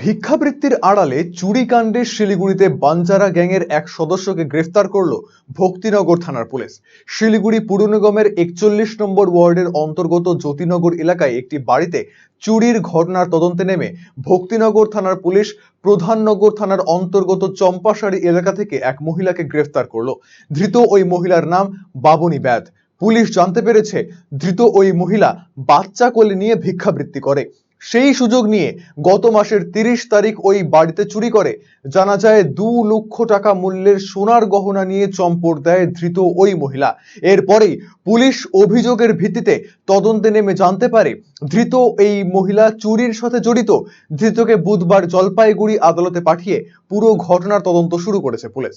ভিক্ষাবৃত্তির আড়ালে চুরিকাণ্ডে শিলিগুড়িতে বাঞ্জারা গ্যাংয়ের এক সদস্যকে গ্রেফতার করল ভক্তিনগর থানার পুলিশ। শিলিগুড়ি পুর নিগমের একচল্লিশ নম্বর ওয়ার্ডের অন্তর্গত জ্যোতিনগর এলাকায় একটি বাড়িতে চুরির ঘটনার তদন্তে নেমে ভক্তিনগর থানার পুলিশ প্রধাননগর থানার অন্তর্গত চম্পাশাড়ি এলাকা থেকে এক মহিলাকে গ্রেফতার করল। ধৃত ওই মহিলার নাম বাবনী ব্যাধ। পুলিশ জানতে পেরেছে, ধৃত ওই মহিলা বাচ্চা কোলে নিয়ে ভিক্ষাবৃত্তি করে। সেই সুযোগ নিয়ে গত মাসের তিরিশ তারিখ ওই বাড়িতে চুরি করে। জানা যায়, দু লক্ষ টাকা মূল্যের সোনার গহনা নিয়ে চম্পট দেয় ধৃত ওই মহিলা। এরপরেই পুলিশ অভিযোগের ভিত্তিতে তদন্তে নেমে জানতে পারে, ধৃত এই মহিলা চুরির সাথে জড়িত। ধৃতকে বুধবার জলপাইগুড়ি আদালতে পাঠিয়ে পুরো ঘটনার তদন্ত শুরু করেছে পুলিশ।